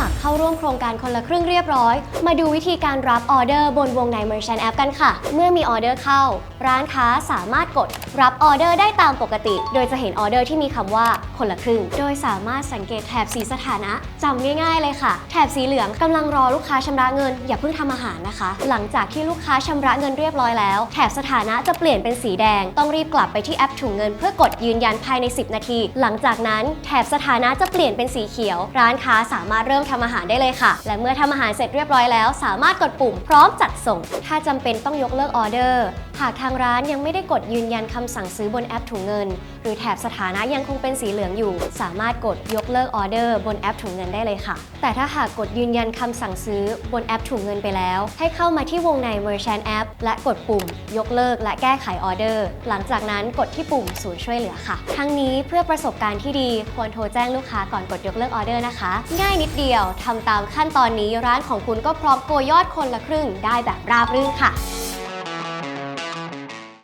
มัครเข้าร่วมโครงการคนละครึ่งเรียบร้อย มาดูวิธีการรับออเดอร์บนวงใน Merchant App กันค่ะ เมื่อมีออเดอร์เข้า ร้านค้าสามารถกด รับออเดอร์ได้ตามปกติ โดยจะเห็นออเดอร์ที่มีคำว่าคนละครึ่ง โดยสามารถสังเกตแถบสีสถานะจำง่ายๆเลยค่ะ แถบสีเหลืองกำลังรอลูกค้าชำระเงิน อย่าเพิ่งทำอาหารนะคะ หลังจากที่ลูกค้าชำระเงินเรียบร้อยแล้ว แถบสถานะจะเปลี่ยนเป็นสีแดง ต้องรีบกลับไปที่แอปถุงเงิน เพื่อกดยืนยันภายใน 10 นาที หลังจากนั้นแถบสถานะจะเปลี่ยนเป็นสีเขียว ร้านค้าสามารถเริ่มทำอาหารได้เลยค่ะ และเมื่อทำอาหารเสร็จเรียบร้อยแล้ว สามารถกดปุ่มพร้อมจัดส่ง ถ้าจำเป็นต้องยกเลิกออเดอร์ หากทางร้านยังไม่ได้กดยืนยันคำสั่งซื้อบนแอปถุงเงิน หรือแถบสถานะยังคงเป็นสีเหลืองอยู่ สามารถกดยกเลิกออเดอร์บนแอปถุงเงินได้เลยค่ะ แต่ถ้าหากกดยืนยันคำสั่งซื้อบนแอปถุงเงินไปแล้ว ให้เข้ามาที่วงใน Merchant App และกดปุ่ม ยกเลิกและแก้ไขออเดอร์ หลังจากนั้นกดที่ปุ่มศูนย์ช่วยเหลือค่ะ ทั้งนี้เพื่อประสบการณ์ที่ดีควรโทรแจ้งลูกค้าก่อนกดยกเลิกออเดอร์นะคะ ง่ายนิดเดียวทำตามขั้นตอนนี้ร้านของคุณก็พร้อมโกยยอดคนละครึ่งได้แบบราบรื่นค่ะ